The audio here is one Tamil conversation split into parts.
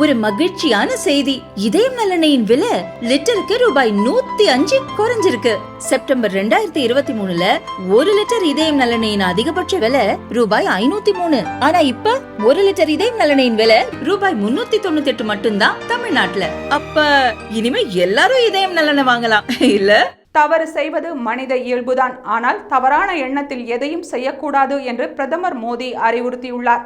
ஒரு மகிழ்ச்சியான செய்தி. இதயம் நலனையின் விலை லிட்டருக்கு ரூபாய் நூத்தி அஞ்சு குறைஞ்சிருக்கு. செப்டம்பர் ரெண்டாயிரத்தி இருபத்தி மூணுல ஒரு லிட்டர் இதயம் நலனையின் அதிகபட்ச விலை ரூபாய் ஐநூத்தி மூணு. ஆனா இப்ப ஒரு லிட்டர் இதயம் நலனையின் விலை ரூபாய் முன்னூத்தி தொண்ணூத்தி எட்டு மட்டும்தான் தமிழ்நாட்டுல. அப்ப இனிமே எல்லாரும் இதயம் நலனை வாங்கலாம். இல்ல? தவறு செய்வது மனித இயல்புதான். ஆனால் தவறான எண்ணத்தில் எதையும் செய்யக்கூடாது என்று பிரதமர் மோடி அறிவுறுத்தியுள்ளார்.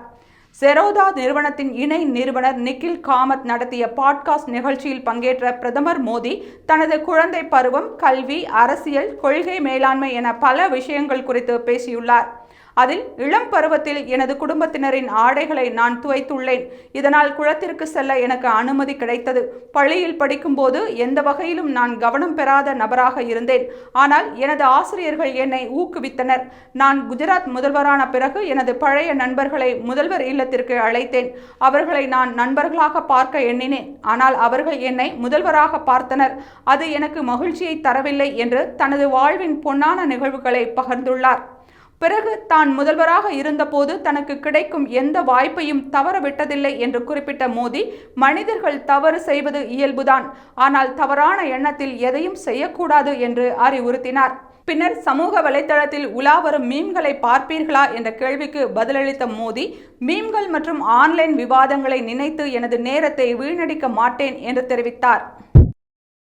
செரோதா நிறுவனத்தின் இணை நிறுவனர் நிக்கில் காமத் நடத்திய பாட்காஸ்ட் நிகழ்ச்சியில் பங்கேற்ற பிரதமர் மோடி தனது குழந்தை பருவம் கல்வி அரசியல் கொள்கை மேலாண்மை என பல விஷயங்கள் குறித்து பேசியுள்ளார். அதில் இளம் பருவத்தில் எனது குடும்பத்தினரின் ஆடைகளை நான் துவைத்துள்ளேன். இதனால் குளத்திற்கு செல்ல எனக்கு அனுமதி கிடைத்தது. பள்ளியில் படிக்கும்போது எந்த வகையிலும் நான் கவனம் பெறாத நபராக இருந்தேன். ஆனால் எனது ஆசிரியர்கள் என்னை ஊக்குவித்தனர். நான் குஜராத் முதல்வரான பிறகு எனது பழைய நண்பர்களை முதல்வர் இல்லத்திற்கு அழைத்தேன். அவர்களை நான் நண்பர்களாக பார்க்க எண்ணினேன். ஆனால் அவர்கள் என்னை முதல்வராக பார்த்தனர். அது எனக்கு மகிழ்ச்சியை தரவில்லை என்று தனது வாழ்வின் பொன்னான நிகழ்வுகளை பகிர்ந்துள்ளார். பிறகு தான் முதல்வராக இருந்தபோது தனக்கு கிடைக்கும் எந்த வாய்ப்பையும் தவறவிட்டதில்லை என்று குறிப்பிட்ட மோடி மனிதர்கள் தவறு செய்வது இயல்புதான். ஆனால் தவறான எண்ணத்தில் எதையும் செய்யக்கூடாது என்று அறிவுறுத்தினார். பின்னர் சமூக வலைதளத்தில் உலா வரும் மீம்களை பார்ப்பீர்களா என்ற கேள்விக்கு பதிலளித்த மோடி மீம்கள் மற்றும் ஆன்லைன் விவாதங்களை நினைத்து எனது நேரத்தை வீணடிக்க மாட்டேன் என்று தெரிவித்தார்.